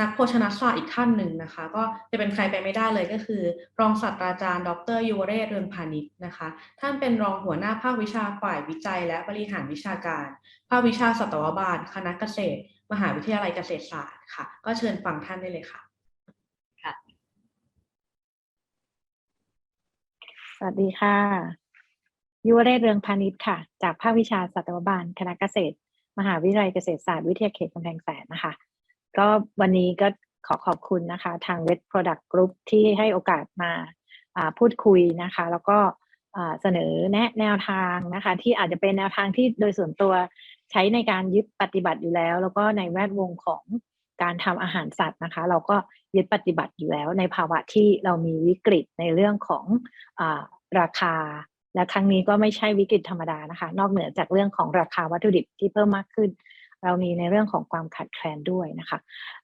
นักโภชนาศาสตร์อีกท่านหนึ่งนะคะ ก็จะเป็นใครไปไม่ได้เลยก็คือ รองศาสตราจารย์ ดรยุวเรศเรืองพาณิชย์นะคะ ท่านเป็นรองหัวหน้าภาควิชาฝ่ายวิจัย และบริหารวิชาการ ภาควิชาสัตวบาล คณะเกษตร มหาวิทยาลัยเกษตรศาสตร์ค่ะ ก็เชิญฟังท่านได้เลยค่ะสวัสดีค่ะยุวเรศเรืองพาณิชย์ค่ะ จากภาควิชาสัตวบาล คณะเกษตร มหาวิทยาลัยเกษตรศาสตร์วิทยาเขตกำแพงแสนนะคะ ก็วันนี้ก็ขอขอบคุณนะคะ ทาง Wet Product Group ที่ให้โอกาสมาพูดคุยนะคะ แล้วก็เสนอแนะแนวทางนะคะ ที่อาจจะเป็นแนวทางที่โดยส่วนตัวใช้ในการยึดปฏิบัติอยู่แล้ว แล้วก็ในแวดวงของการทำอาหารสัตว์นะคะ เราก็ยึดปฏิบัติอยู่แล้ว ในภาวะที่เรามีวิกฤตในเรื่องของอราคา และครั้งนี้ก็ไม่ใช่วิกฤตธรรมดานะคะ นอกเหนือจากเรื่องของราคาวัตถุดิบที่เพิ่มมากขึ้น เรามีในเรื่องของความขาดแคลนด้วยนะคะ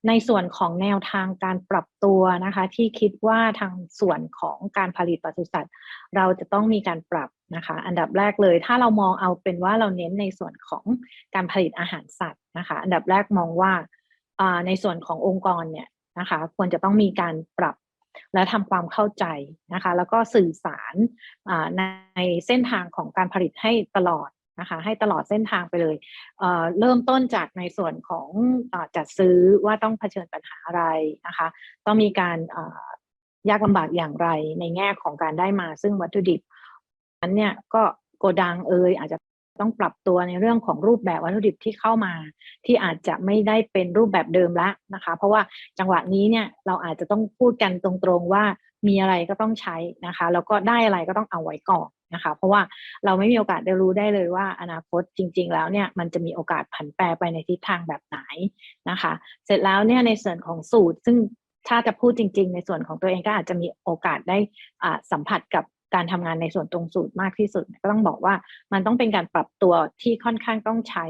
ในส่วนของแนวทางการปรับตัวนะคะ ที่คิดว่าทางส่วนของการผลิตปศุสัตว์ เราจะต้องมีการปรับนะคะ อันดับแรกเลย ถ้าเรามองเอาเป็นว่าเราเน้นในส่วนของการผลิตอาหารสัตว์นะคะ อันดับแรกมองว่าในส่วนขององค์กรเนี่ยนะคะ ควรจะต้องมีการปรับและทำความเข้าใจนะคะ แล้วก็สื่อสารในเส้นทางของการผลิตให้ตลอด นะคะให้ตลอดเส้นทางไปเลยเเริ่มต้นจากในส่วนของอจัดซื้อว่าต้องเผชิญปัญหาอะไรนะคะ ต้องมีการยากลำบากอย่างไรในแง่ของการได้มา ซึ่งวัตถุดิบนั้นเนี่ยก็โกดังเอยอาจจะต้องปรับตัวในเรื่องของรูปแบบวัตถุดิบที่เข้ามา ที่อาจจะไม่ได้เป็นรูปแบบเดิมละนะคะ เพราะว่าจังหวะนี้เนี่ยเราอาจจะต้องพูดกันตรงๆว่ามีอะไรก็ต้องใช้นะคะ แล้วก็ได้อะไรก็ต้องเอาไว้ก่อน นะคะ เพราะว่าเราไม่มีโอกาสได้รู้ได้เลยว่าอนาคตจริง ๆ แล้วเนี่ยมันจะมีโอกาสผันแปรไปในทิศทางแบบไหนนะคะ เสร็จแล้วเนี่ยในส่วนของสูตร ซึ่งถ้าจะพูดจริง ๆ ในส่วนของตัวเองก็อาจจะมีโอกาสได้อ่สัมผัสกับการทำงานในส่วนตรงสูตรมากที่สุด ก็ต้องบอกว่ามันต้องเป็นการปรับตัวที่ค่อนข้างต้องใช้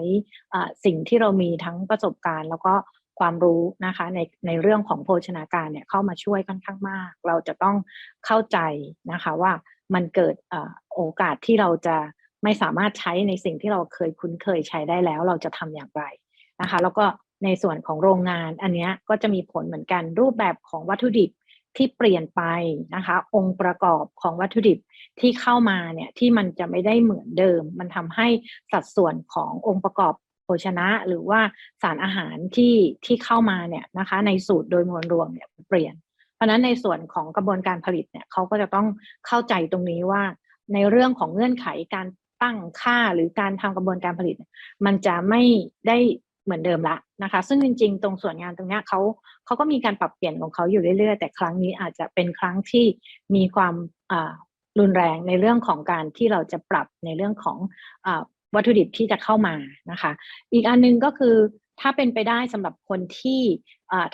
สิ่งที่เรามีทั้งประสบการณ์ แล้วก็ความรู้นะคะในในเรื่องของโภชนาการเนี่ยเข้ามาช่วยค่อนข้างมาก เราจะต้องเข้าใจนะคะว่า มันเกิดอโอกาสที่เราจะไม่สามารถใช้ในสิ่งที่เราเคยคุ้นเคยใช้ได้แล้ว เราจะทำอย่างไรนะคะ แล้วก็ในส่วนของโรงงานอันเนี้ยก็จะมีผลเหมือนกันรูปแบบของวัตถุดิบที่เปลี่ยนไปนะคะ องค์ประกอบของวัตถุดิบที่เข้ามาเนี่ยที่มันจะไม่ได้เหมือนเดิม มันทำให้สัดส่วนขององค์ประกอบโภชนะ หรือว่าสารอาหารที่ที่เข้ามาเนี่ยนะคะ ในสูตรโดยมวลรวมเนี่ยเปลี่ยน เพราะนั้นในส่วนของกระบวนการผลิตเนี่ยเขาก็จะต้องเข้าใจตรงนี้ว่า ในเรื่องของเงื่อนไขการตั้งค่าหรือการทำกระบวนการผลิต มันจะไม่ได้เหมือนเดิมละนะคะ ซึ่งจริงๆ ตรงส่วนงานตรงเนี้ยเขาเขาก็มีการปรับเปลี่ยนของเขาอยู่เรื่อยๆ แต่ครั้งนี้อาจจะเป็นครั้งที่มีความรุนแรงในเรื่องของการที่เราจะปรับในเรื่องของอวัตถุดิบที่จะเข้ามานะคะ อีกอันหนึงก็คือถ้าเป็นไปได้สำหรับคนที่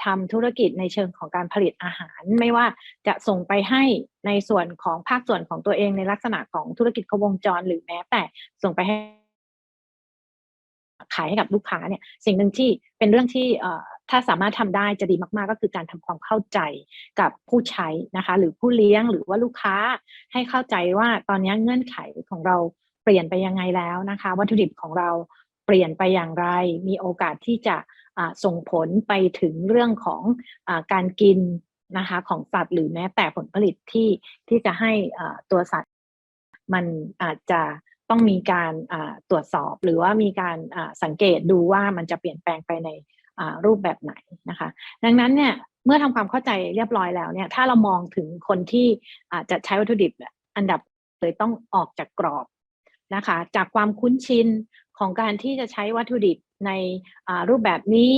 ทำธุรกิจในเชิงของการผลิตอาหาร ไม่ว่าจะส่งไปให้ในส่วนของภาคส่วนของตัวเองในลักษณะของธุรกิจครบวงจร หรือแม้แต่ส่งไปให้ขายให้กับลูกค้าเนี่ยสิ่งหนึ่งที่เป็นเรื่องที่ถ้าสามารถทำได้จะดีมาก ๆ ก็คือการทำความเข้าใจกับผู้ใช้นะคะ หรือผู้เลี้ยงหรือว่าลูกค้าให้เข้าใจว่าตอนนี้เงื่อนไขของเราเปลี่ยนไปยังไงแล้วนะคะ วัตถุดิบของเรา เปลี่ยนไปอย่างไร มีโอกาสที่จะส่งผลไปถึงเรื่องของอการกินนะคะของสัตว์หรือแม้แต่ผลผลิตที่ที่จะให้ตัวสัตว์ มันอาจจะต้องมีการตรวจสอบหรือว่ามีการสังเกตดูว่ามันจะเปลี่ยนแปลงไปในรูปแบบไหนนะคะ ดังนั้นเนี่ยเมื่อทำความเข้าใจเรียบร้อยแล้วเนี่ยถ้าเรามองถึงคนที่อาจจะใช้วัตถุดิบอันดับเลยต้องออกจากกรอบนะคะ จากความคุ้นชิน ของการที่จะใช้วัตถุดิบในรูปแบบนี้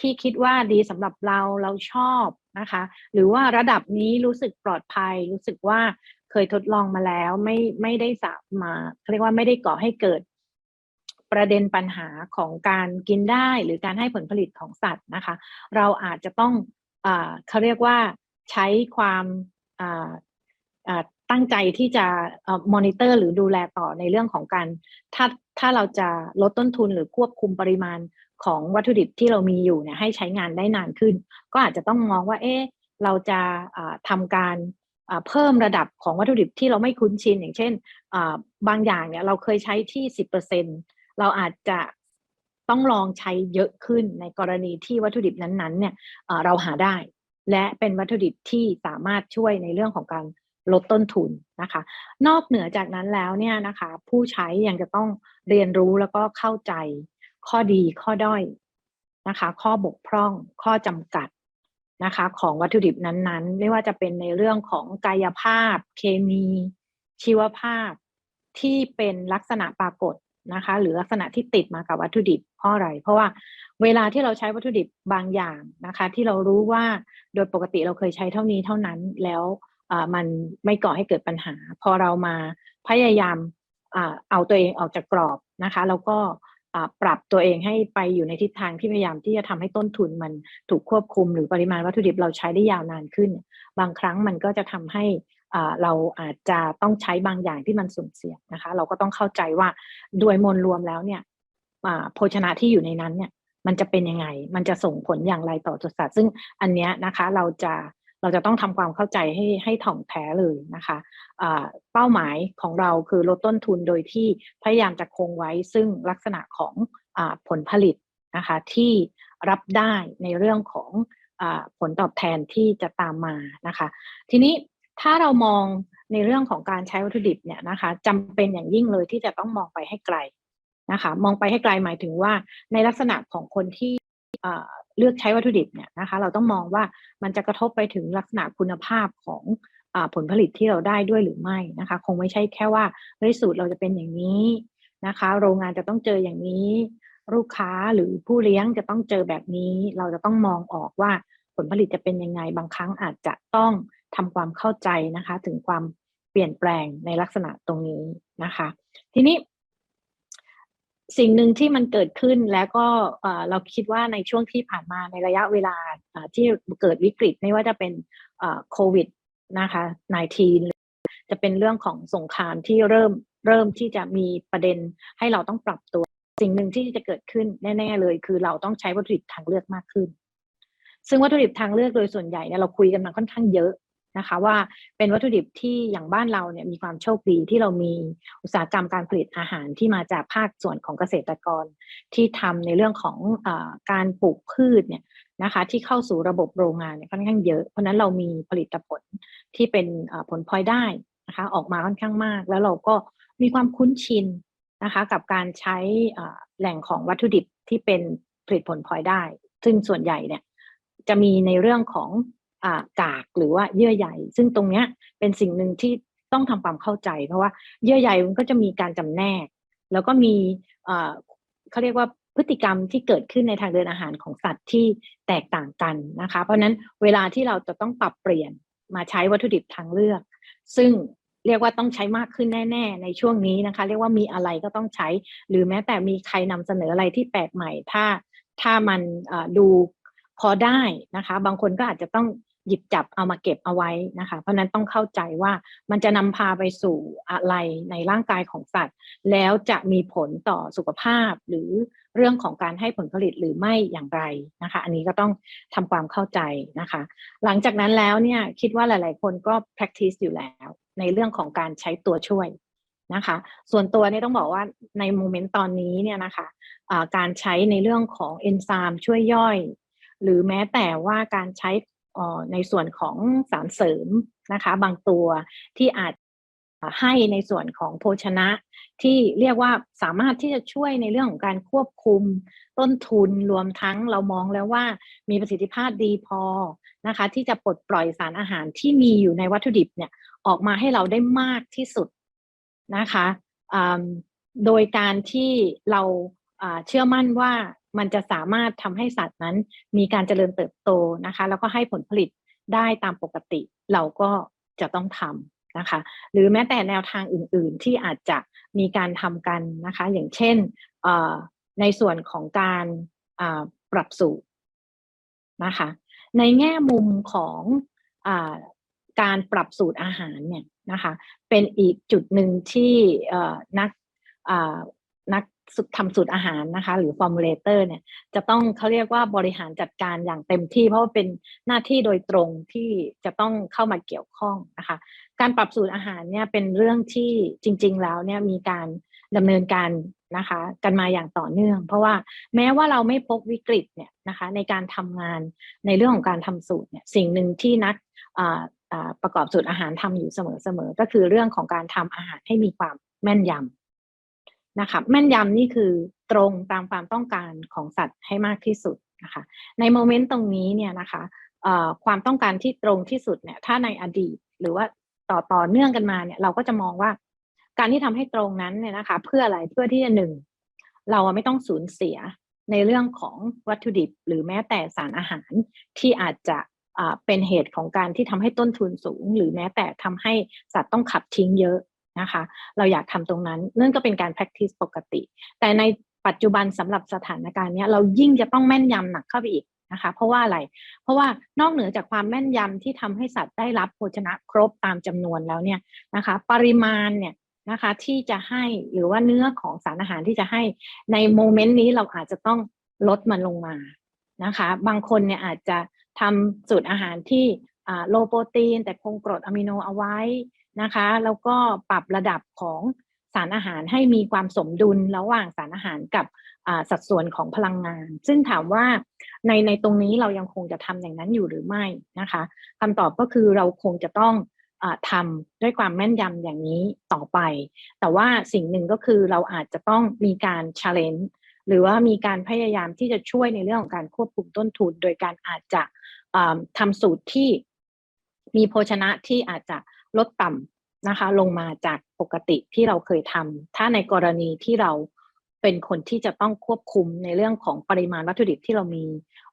ที่คิดว่าดีสำหรับเราเราชอบนะคะ หรือว่าระดับนี้รู้สึกปลอดภัย รู้สึกว่าเคยทดลองมาแล้วไม่ไม่ได้สามาเขาเรียกว่าไม่ได้ก่อให้เกิดประเด็นปัญหาของการกินได้หรือการให้ผลผลิตของสัตว์นะคะ เราอาจจะต้องอเขาเรียกว่าใช้ความอ่าอ่า ตั้งใจที่จะมอนิเตอร์หรือดูแลต่อในเรื่องของการถ้าถ้าเราจะลดต้นทุนหรือควบคุมปริมาณของวัตถุดิบที่เรามีอยู่เนี่ยให้ใช้งานได้นานขึ้น ก็อาจจะต้องมองว่า เอ๊ะเราจะอ่าทำการเพิ่มระดับของวัตถุดิบที่เราไม่คุ้นชิน อย่างเช่นบางอย่างเนี่ยเราเคยใช้ที่สิบเปอร์เซ็นเราอาจจะต้องลองใช้เยอะขึ้นในกรณีที่วัตถุดิบนั้นๆเนี่ยเราหาได้ และเป็นวัตถุดิบที่สามารถช่วยในเรื่องของการ ลดต้นทุนนะคะ นอกเหนือจากนั้นแล้วเนี่ยนะคะ ผู้ใช้ยังจะต้องเรียนรู้แล้วก็เข้าใจข้อดีข้อด้อยนะคะ ข้อบกพร่องข้อจำกัดนะคะ ของวัตถุดิบนั้นๆ ไม่ว่าจะเป็นในเรื่องของกายภาพ เคมี ชีวภาพที่เป็นลักษณะปรากฏนะคะ หรือลักษณะที่ติดมากับวัตถุดิบเพราะอะไร เพราะว่าเวลาที่เราใช้วัตถุดิบบางอย่างนะคะ ที่เรารู้ว่าโดยปกติเราเคยใช้เท่านี้เท่านั้นแล้ว มันไม่ก่อให้เกิดปัญหา พอเรามาพยายามเอาตัวเองออกจากกรอบนะคะแล้วก็ปรับตัวเองให้ไปอยู่ในทิศทางที่พยายามที่จะทำให้ต้นทุนมันถูกควบคุม หรือปริมาณวัตถุดิบเราใช้ได้ยาวนานขึ้น บางครั้งมันก็จะทำให้เราอาจจะต้องใช้บางอย่างที่มันสุ่มเสี่ยงนะคะ เราก็ต้องเข้าใจว่าโดยมวลรวมแล้วเนี่ยโภชนะที่อยู่ในนั้นเนี่ยมันจะเป็นยังไง มันจะส่งผลอย่างไรต่อจุดสัตว์ซึ่งอันเนี้ยนะคะเราจะ เราจะต้องทำความเข้าใจให้ให้ถ่องแท้เลยนะคะอ่าเป้าหมายของเราคือลดต้นทุนโดยที่พยายามจะคงไว้ซึ่งลักษณะของอผลผลิตนะคะที่รับได้ในเรื่องของอผลตอบแทนที่จะตามมานะคะ ทีนี้ถ้าเรามองในเรื่องของการใช้วัตถุดิบเนี่ยนะคะจำเป็นอย่างยิ่งเลยที่จะต้องมองไปให้ไกลนะคะ มองไปให้ไกลหมายถึงว่าในลักษณะของคนที่ เลือกใช้วัตถุดิบเนี่ยนะคะ เราต้องมองว่ามันจะกระทบไปถึงลักษณะคุณภาพของอผลผลิตที่เราได้ด้วยหรือไม่นะคะ คงไม่ใช่แค่ว่าเฮ้ยสูตรเราจะเป็นอย่างนี้นะคะ โรงงานจะต้องเจออย่างนี้ ลูกค้าหรือผู้เลี้ยงจะต้องเจอแบบนี้ เราจะต้องมองออกว่าผลผลิตจะเป็นยังไง บางครั้งอาจจะต้องทำความเข้าใจนะคะ ถึงความเปลี่ยนแปลงในลักษณะตรงนี้นะคะ ทีนี้ สิ่งหนึ่งที่มันเกิดขึ้นแล้วก็เราคิดว่าในช่วงที่ผ่านมาในระยะเวลาที่เกิดวิกฤตไม่ว่าจะเป็นโควิดนะคะ19จะเป็นเรื่องของสงครามที่เริ่มเริ่มที่จะมีประเด็นให้เราต้องปรับตัว สิ่งหนึ่งที่จะเกิดขึ้นแน่ ๆ เลย คือเราต้องใช้วัตถุดิบทางเลือกมากขึ้น ซึ่งวัตถุดิบทางเลือกโดยส่วนใหญ่เนี่ยเราคุยกันมาค่อนข้างเยอะ นะคะ ว่าเป็นวัตถุดิบที่อย่างบ้านเราเนี่ยมีความโชคดีที่เรามีอุตสาหกรรมการผลิตอาหารที่มาจากภาคส่วนของเกษตรกรที่ทำในเรื่องของอการปลูกพืชเนี่ยนะคะที่เข้าสู่ระบบโรงงานเนี่ยค่อนข้างเยอะ เพราะนั้นเรามีผลิตผลที่เป็นผลพลอยได้นะคะออกมาค่อนข้างมาก แล้วเราก็มีความคุ้นชินนะคะกับการใช้แหล่งของวัตถุดิบที่เป็นผลิตผลพลอยได้ ซึ่งส่วนใหญ่เนี่ยจะมีในเรื่องของ กากหรือว่าเยื่อใยซึ่งตรงเนี้ยเป็นสิ่งหนึ่งที่ต้องทำความเข้าใจ เพราะว่าเยื่อใยมันก็จะมีการจำแนก แล้วก็มีเขาเรียกว่าพฤติกรรมที่เกิดขึ้นในทางเดินอาหารของสัตว์ที่แตกต่างกันนะคะ เพราะนั้นเวลาที่เราจะต้องปรับเปลี่ยนมาใช้วัตถุดิบทางเลือก ซึ่งเรียกว่าต้องใช้มากขึ้นแน่ ๆ ในช่วงนี้นะคะ เรียกว่ามีอะไรก็ต้องใช้ หรือแม้แต่มีใครนำเสนออะไรที่แปลกใหม่ ถ้าถ้ามันดูพอได้นะคะ บางคนก็อาจจะต้อง หยิบจับเอามาเก็บเอาไว้นะคะ เพราะนั้นต้องเข้าใจว่ามันจะนำพาไปสู่อะไรในร่างกายของสัตว์ แล้วจะมีผลต่อสุขภาพหรือเรื่องของการให้ผลผลิตหรือไม่อย่างไรนะคะ อันนี้ก็ต้องทำความเข้าใจนะคะ หลังจากนั้นแล้วเนี่ยคิดว่าหลาย ๆ คนก็ practice อยู่แล้วในเรื่องของการใช้ตัวช่วยนะคะ ส่วนตัวเนี่ยต้องบอกว่าในโมเมนต์ตอนนี้เนี่ยนะคะอ่าการใช้ในเรื่องของเอนไซม์ช่วยย่อย หรือแม้แต่ว่าการใช้ ในส่วนของสารเสริมนะคะบางตัวที่อาจให้ในส่วนของโภชนะที่เรียกว่าสามารถที่จะช่วยในเรื่องของการควบคุมต้นทุนรวมทั้งเรามองแล้วว่ามีประสิทธิภาพดีพอนะคะ ที่จะปลดปล่อยสารอาหารที่มีอยู่ในวัตถุดิบเนี่ยออกมาให้เราได้มากที่สุดนะคะโดยการที่เราเชื่อมั่นว่า มันจะสามารถทำให้สัตว์นั้นมีการเจริญเติบโตนะคะ แล้วก็ให้ผลผลิตได้ตามปกติเราก็จะต้องทำนะคะ หรือแม้แต่แนวทางอื่น ๆ ที่อาจจะมีการทำกันนะคะ อย่างเช่นในส่วนของการปรับสูตรนะคะ ในแง่มุมของอการปรับสูตรอาหารเนี่ยนะคะ เป็นอีกจุดหนึ่งที่นักนัก ทำสูตรอาหารนะคะ หรือ formulator เนี่ยจะต้องเขาเรียกว่าบริหารจัดการอย่างเต็มที่ เพราะว่าเป็นหน้าที่โดยตรงที่จะต้องเข้ามาเกี่ยวข้องนะคะ การปรับสูตรอาหารเนี่ยเป็นเรื่องที่จริง ๆ แล้วเนี่ยมีการดำเนินการนะคะ กันมาอย่างต่อเนื่อง เพราะว่าแม้ว่าเราไม่พบวิกฤตเนี่ยนะคะในการทำงานในเรื่องของการทำสูตรเนี่ยสิ่งหนึ่งที่นักประกอบสูตรอาหารทำอยู่เสมอๆก็คือเรื่องของการทำอาหารให้มีความแม่นยำ นะคะแม่นยำนี่คือตรงตามความต้องการของสัตว์ให้มากที่สุดนะคะในโมเมนต์ตรงนี้เนี่ยนะคะความต้องการที่ตรงที่สุดเนี่ยถ้าในอดีตหรือว่าต่อต่อเนื่องกันมาเนี่ยเราก็จะมองว่า การที่ทำให้ตรงนั้นเนี่ยนะคะเพื่ออะไรเพื่อที่จะหนึ่งเราไม่ต้องสูญเสียในเรื่องของวัตถุดิบ หรือแม้แต่สารอาหารที่อาจจะเป็นเหตุของการที่ทำให้ต้นทุนสูง หรือแม้แต่ทำให้สัตว์ต้องขับทิ้งเยอะ นะคะ เราอยากทำตรงนั้นนั่นก็เป็นการ practice ปกติ แต่ในปัจจุบันสำหรับสถานการณ์นี้เรายิ่งจะต้องแม่นยำหนักเข้าไปอีกนะคะ เพราะว่าอะไร เพราะว่านอกเหนือจากความแม่นยำที่ทำให้สัตว์ได้รับโภชนะครบตามจำนวนแล้วเนี่ยนะคะ ปริมาณเนี่ยนะคะที่จะให้หรือว่าเนื้อของสารอาหารที่จะให้ในโมเมนต์นี้เราอาจจะต้องลดมันลงมานะคะ บางคนเนี่ยอาจจะทำสูตรอาหารที่โลโปรตีน แต่คงกรดอะมิโนเอาไว้ นะคะ แล้วก็ปรับระดับของสารอาหารให้มีความสมดุลระหว่างสารอาหารกับสัดส่วนของพลังงาน ซึ่งถามว่าในในตรงนี้เรายังคงจะทำอย่างนั้นอยู่หรือไม่นะคะคำตอบก็คือเราคงจะต้องอทำด้วยความแม่นยำอย่างนี้ต่อไป แต่ว่าสิ่งหนึ่งก็คือเราอาจจะต้องมีการ challenge หรือว่ามีการพยายามที่จะช่วยในเรื่องของการควบคุมต้นทุน โดยการอาจจะอ่าทำสูตรที่มีโภชนะที่อาจจะ ลดต่ำนะคะ ลงมาจากปกติที่เราเคยทำถ้าในกรณีที่เราเป็นคนที่จะต้องควบคุมในเรื่องของปริมาณวัตถุดิบที่เรามี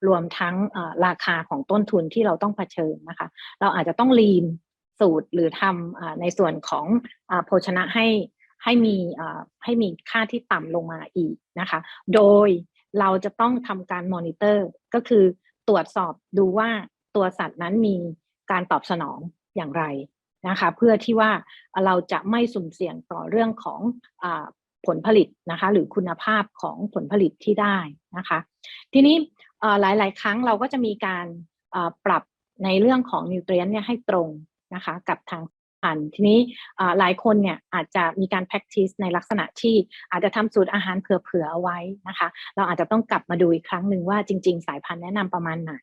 รวมทั้งราคาของต้นทุนที่เราต้องเผชิญนะคะ เราอาจจะต้องลีนสูตรหรือทำอในส่วนของอโภชนะให้ให้มีให้มีค่าที่ต่ำลงมาอีกนะคะ โดยเราจะต้องทำการมอนิเตอร์ก็คือตรวจสอบดูว่าตัวสัตว์นั้นมีการตอบสนองอย่างไร นะคะเพื่อที่ว่าเราจะไม่สุ่มเสี่ยงต่อเรื่องของอผลผลิตนะคะหรือคุณภาพของผลผลิตที่ได้นะคะ ทีนี้หลายๆ ครั้งเราก็จะมีการปรับในเรื่องของนิวเทรียนเนี่ยให้ตรงนะคะกับทางพันธุ์ทีนี้หลายคนเนี่ยอาจจะมีการ practice ในลักษณะที่อาจจะทำสูตรอาหารเผื่อๆเอาไว้นะคะ เราอาจจะต้องกลับมาดูอีกครั้งหนึ่งว่าจริง ๆ สายพันธุ์แนะนำประมาณไหน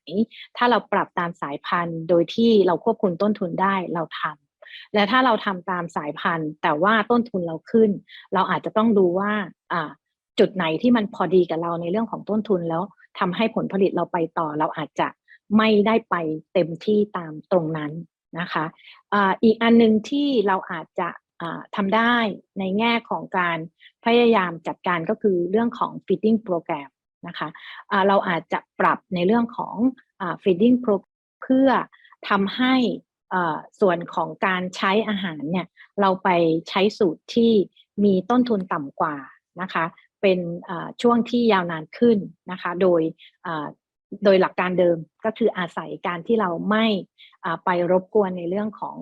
ถ้าเราปรับตามสายพันธุ์โดยที่เราควบคุมต้นทุนได้เราทำ และถ้าเราทำตามสายพันธุ์ แต่ว่าต้นทุนเราขึ้น เราอาจจะต้องดูว่าจุดไหนที่มันพอดีกับเราในเรื่องของต้นทุนแล้วทำให้ผลผลิตเราไปต่อ เราอาจจะไม่ได้ไปเต็มที่ตามตรงนั้นนะคะอีกอันหนึ่งที่เราอาจจะทำได้ในแง่ของการพยายามจัดการก็คือเรื่องของ feeding program นะคะะเราอาจจะปรับในเรื่องของ feeding program เพื่อทำให้ ส่วนของการใช้อาหารเนี่ยเราไปใช้สูตรที่มีต้นทุนต่ำกว่านะคะเป็นช่วงที่ยาวนานขึ้นนะคะโดยโดยหลักการเดิมก็คืออาศัยการที่เราไม่ไปรบกวนในเรื่องของ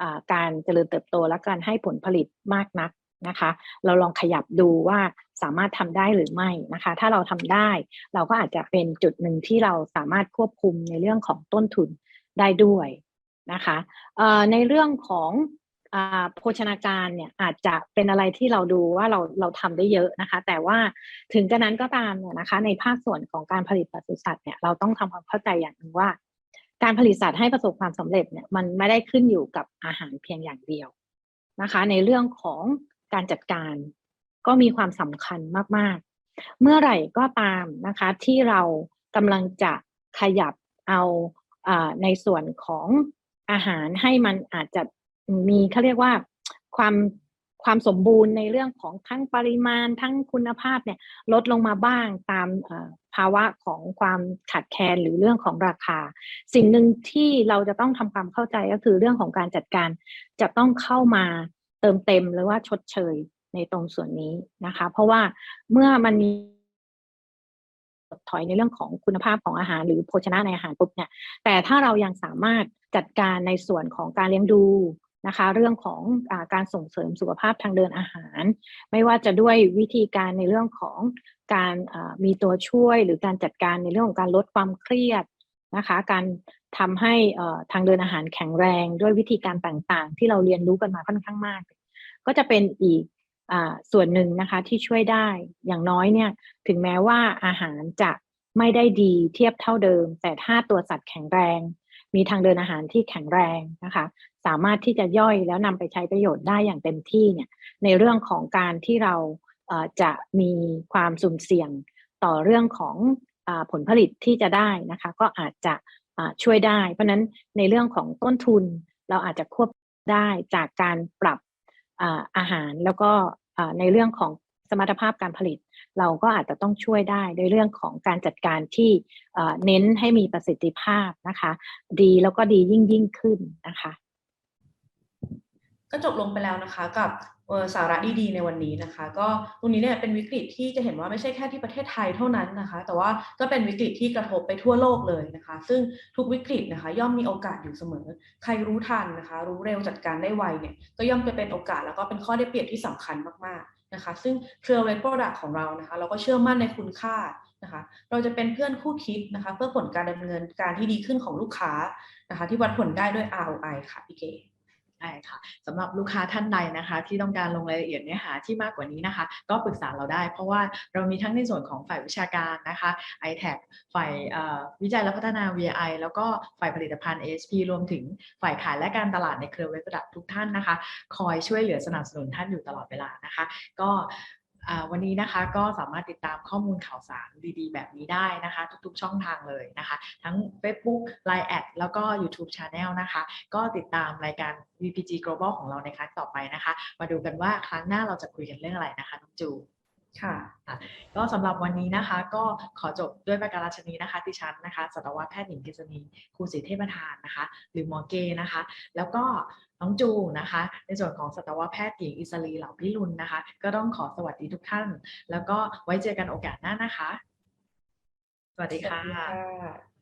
อการเจริญเติบโตและการให้ผลผลิตมากนักนะคะ เราลองขยับดูว่าสามารถทำได้หรือไม่นะคะ ถ้าเราทำได้ เราก็อาจจะเป็นจุดหนึ่งที่เราสามารถควบคุมในเรื่องของต้นทุนได้ด้วย นะคะในเรื่องของโภชนาการเนี่ยอาจจะเป็นอะไรที่เราดูว่าเราเราทำได้เยอะนะคะ แต่ว่าถึงกระนั้นก็ตามเนี่ยนะคะ ในภาคส่วนของการผลิตปศุสัตว์เนี่ยเราต้องทำความเข้าใจอย่างหนึ่งว่า การผลิตสัตว์ให้ประสบความสำเร็จเนี่ยมันไม่ได้ขึ้นอยู่กับอาหารเพียงอย่างเดียวนะคะ ในเรื่องของการจัดการก็มีความสำคัญมากๆ เมื่อไหร่ก็ตามนะคะที่เรากำลังจะขยับเอาในส่วนของ อาหารให้มันอาจจะมีเขาเรียกว่าความความสมบูรณ์ในเรื่องของทั้งปริมาณทั้งคุณภาพเนี่ยลดลงมาบ้างตามภาวะของความขาดแคลนหรือเรื่องของราคา สิ่งหนึ่งที่เราจะต้องทำความเข้าใจก็คือเรื่องของการจัดการจะต้องเข้ามาเติมเต็มหรือว่าชดเชยในตรงส่วนนี้นะคะ เพราะว่าเมื่อมันมี ถอยในเรื่องของคุณภาพของอาหาร หรือโภชนะในอาหารปุ๊บเนี่ยแต่ถ้าเรายังสามารถจัดการในส่วนของการเลี้ยงดูนะคะ เรื่องของอการส่งเสริมสุขภาพทางเดินอาหาร ไม่ว่าจะด้วยวิธีการในเรื่องของการมีตัวช่วยหรือการจัดการในเรื่องของการลดความเครียดนะคะ การทำให้ทางเดินอาหารแข็งแรงด้วยวิธีการต่างๆ ที่เราเรียนรู้กันมาค่อนข้างมาก ก็จะเป็นอีก ส่วนหนึ่งนะคะที่ช่วยได้อย่างน้อยเนี่ยถึงแม้ว่าอาหารจะไม่ได้ดีเทียบเท่าเดิม แต่ถ้าตัวสัตว์แข็งแรง มีทางเดินอาหารที่แข็งแรงนะคะ สามารถที่จะย่อยแล้วนำไปใช้ประโยชน์ได้อย่างเต็มที่เนี่ยในเรื่องของการที่เราจะมีความสุ่มเสี่ยงต่อเรื่องของอผลผลิตที่จะได้นะคะ ก็อาจจะช่วยได้ เพราะนั้นในเรื่องของต้นทุนเราอาจจะควบได้จากการปรับอาหารแล้วก็ ในเรื่องของสมรรถภาพการผลิต เราก็อาจจะต้องช่วยได้ในเรื่องของการจัดการที่เน้นให้มีประสิทธิภาพนะคะ ดีแล้วก็ดียิ่งยิ่งขึ้นนะคะก็จบลงไปแล้วนะคะกับ สาระดีๆในวันนี้นะคะ ก็ตรงนี้เนี่ยเป็นวิกฤตที่จะเห็นว่าไม่ใช่แค่ที่ประเทศไทยเท่านั้นนะคะ แต่ว่าก็เป็นวิกฤตที่กระทบไปทั่วโลกเลยนะคะ ซึ่งทุกวิกฤตนะคะย่อมมีโอกาสอยู่เสมอ ใครรู้ทันนะคะ รู้เร็วจัดการได้ไวเนี่ยก็ย่อมจะเป็นโอกาสแล้วก็เป็นข้อได้เปรียบที่สำคัญมากๆนะคะ ซึ่ง Trail Red Product ของเรานะคะ เราก็เชื่อมั่นในคุณค่านะคะเราจะเป็นเพื่อนคู่คิดนะคะ เพื่อผลการดำเนินการที่ดีขึ้นของลูกค้านะคะ ที่วัดผลได้ด้วย ROI ค่ะพี่เก ใช่ค่ะสำหรับลูกค้าท่านใดนะคะ ที่ต้องการลงรายละเอียดเนื้อหาที่มากกว่านี้นะคะ ก็ปรึกษาเราได้ เพราะว่าเรามีทั้งในส่วนของฝ่ายวิชาการนะคะ i t a c ฝ่ายวิจัยและพัฒนา VI แล้วก็ฝ่ายผลิตภัณฑ์ ASP รวมถึงฝ่ายขายและการตลาดในเครือเว็บระดับทุกท่านนะคะ คอยช่วยเหลือสนับสนุนท่านอยู่ตลอดเวลานะคะ ก็ วันนี้นะคะก็สามารถติดตามข้อมูลข่าวสารดีๆ แบบนี้ได้นะคะ ทุกๆช่องทางเลยนะคะ ทั้ง Facebook Line แอดแล้วก็ YouTube Channel นะคะ ก็ติดตามรายการ VPG Global ของเราในครั้งต่อไปนะคะ มาดูกันว่าครั้งหน้าเราจะคุยกันเรื่องอะไรนะคะน้องจู ค่ะก็สำหรับวันนี้นะคะ ก็ขอจบด้วยประการราชนีนะคะดิฉันนะคะสัตวแพทย์หญิงกฤษณีครูศรีเทพประธานนะคะ หรือหมอเกนะคะ แล้วก็น้องจูนะคะ ในส่วนของสัตวแพทย์หญิงอิสรีเหล่าพิรุณนะคะ ก็ต้องขอสวัสดีทุกท่าน แล้วก็ไว้เจอกันโอกาสหน้านะคะ สวัสดีสวัสค่ะดีค่ะ